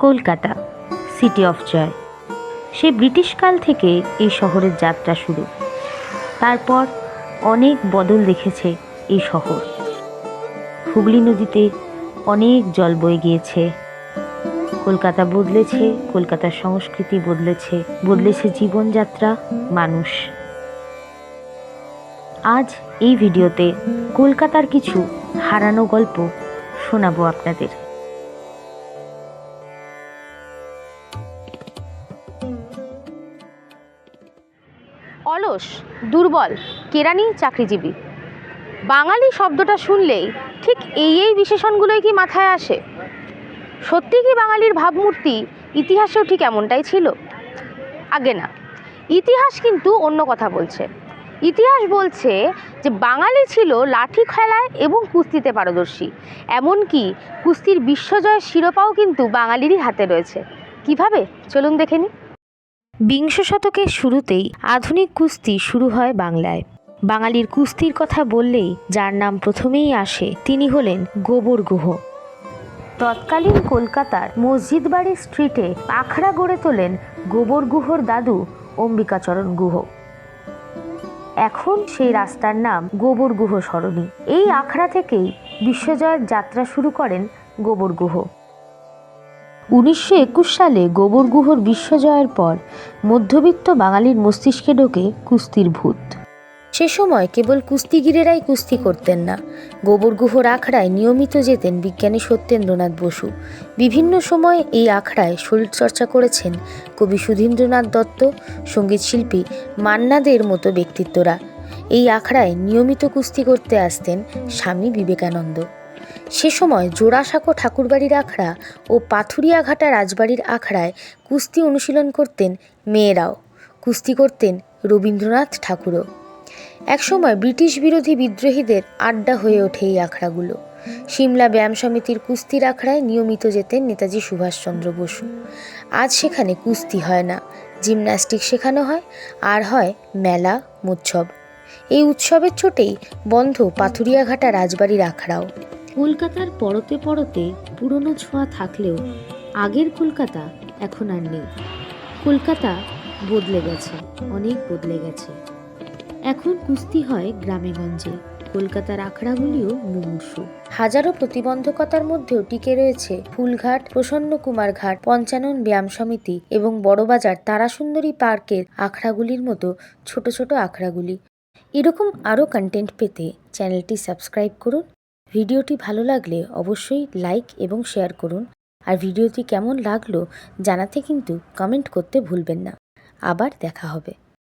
Kolkata city of জয় সেই ব্রিটিশকাল থেকে এই শহরের যাত্রা শুরু। তারপর অনেক বদল দেখেছে এই শহর। হুগলি নদীতে অনেক জল বয়ে গিয়েছে। কলকাতা বদলেছে, কলকাতার সংস্কৃতি বদলেছে বদলেছে জীবনযাত্রা, মানুষ। আজ এই ভিডিওতে কলকাতার কিছু হারানো গল্প শোনাবো আপনাদের। অলস, দুর্বল, কেরানি চাকরিজীবী। বাঙালি শব্দটা শুনলেই ঠিক এই এই বিশেষণগুলোই কি মাথায় আসে? সত্যি কি বাঙালির ভাবমূর্তি ইতিহাসেও ঠিক এমনটাই ছিল? আগে না। ইতিহাস কিন্তু অন্য কথা বলছে। ইতিহাস বলছে যে বাঙালি ছিল লাঠি খেলায় এবং কুস্তিতে পারদর্শী। এমনকি কুস্তির বিশ্বজয়ের শিরোপাও কিন্তু বাঙালিরই হাতে রয়েছে। কীভাবে? চলুন দেখে নিই। বিংশ শতকের শুরুতেই আধুনিক কুস্তি শুরু হয় বাংলায়। বাঙালির কুস্তির কথা বললেই যার নাম প্রথমেই আসে তিনি হলেন গোবর গুহ। তৎকালীন কলকাতার মসজিদ মসজিদবাড়ি স্ট্রিটে আখড়া গড়ে তোলেন গোবর গুহর দাদু অম্বিকাচরণ গুহ। এখন সেই রাস্তার নাম গোবর গুহ সরণি। এই আখড়া থেকেই বিশ্বজয়ের যাত্রা শুরু করেন গোবর গুহ। উনিশশো একুশ সালে গুহর বিশ্বজয়ের পর মধ্যবিত্ত বাঙালির মস্তিষ্কে ঢোকে কুস্তির ভূত। সে সময় কেবল কুস্তিগিরেরাই কুস্তি করতেন না, গোবর গুহর আখড়ায় নিয়মিত যেতেন বিজ্ঞানী সত্যেন্দ্রনাথ বসু। বিভিন্ন সময় এই আখড়ায় শরীরচর্চা করেছেন কবি সুধীন্দ্রনাথ দত্ত সঙ্গীতশিল্পী মান্নাদের মতো ব্যক্তিত্বরা। এই আখড়ায় নিয়মিত কুস্তি করতে আসতেন স্বামী বিবেকানন্দ। সে সময় জোড়াসাঁকো ঠাকুরবাড়ির আখড়া ও পাথুরিয়াঘাটা রাজবাড়ির আখড়ায় কুস্তি অনুশীলন করতেন মেয়েরাও। কুস্তি করতেন রবীন্দ্রনাথ ঠাকুরও। একসময় ব্রিটিশ বিরোধী বিদ্রোহীদের আড্ডা হয়ে ওঠে এই আখড়াগুলো। সিমলা ব্যায়াম সমিতির কুস্তির আখড়ায় নিয়মিত যেতেন নেতাজি সুভাষচন্দ্র বসু। আজ সেখানে কুস্তি হয় না, জিমন্যাস্টিক শেখানো হয়, আর হয় মেলা উৎসব এই উৎসবের ছোটেই বন্ধ পাথুরিয়াঘাটা রাজবাড়ির আখড়াও। কলকাতার পরতে পরতে পুরনো ছোঁয়া থাকলেও আগের কলকাতা এখন আর নেই। কলকাতা বদলে গেছে, অনেক বদলে গেছে। এখন কুস্তি হয় গ্রামে গঞ্জে কলকাতার আখড়াগুলিও মুমূর্ষু। হাজারো প্রতিবন্ধকতার মধ্যেও টিকে রয়েছে ফুলঘাট প্রসন্ন কুমার ঘাট পঞ্চানন ব্যায়াম সমিতি এবং বড়বাজার তারাসুন্দরী পার্কের আখড়াগুলির মতো ছোট ছোট আখড়াগুলি। এরকম আরও কন্টেন্ট পেতে চ্যানেলটি সাবস্ক্রাইব করুন। ভিডিওটি ভালো লাগলে অবশ্যই লাইক এবং শেয়ার করুন। আর ভিডিওটি কেমন লাগল জানাতে কিন্তু কমেন্ট করতে ভুলবেন না। আবার দেখা হবে।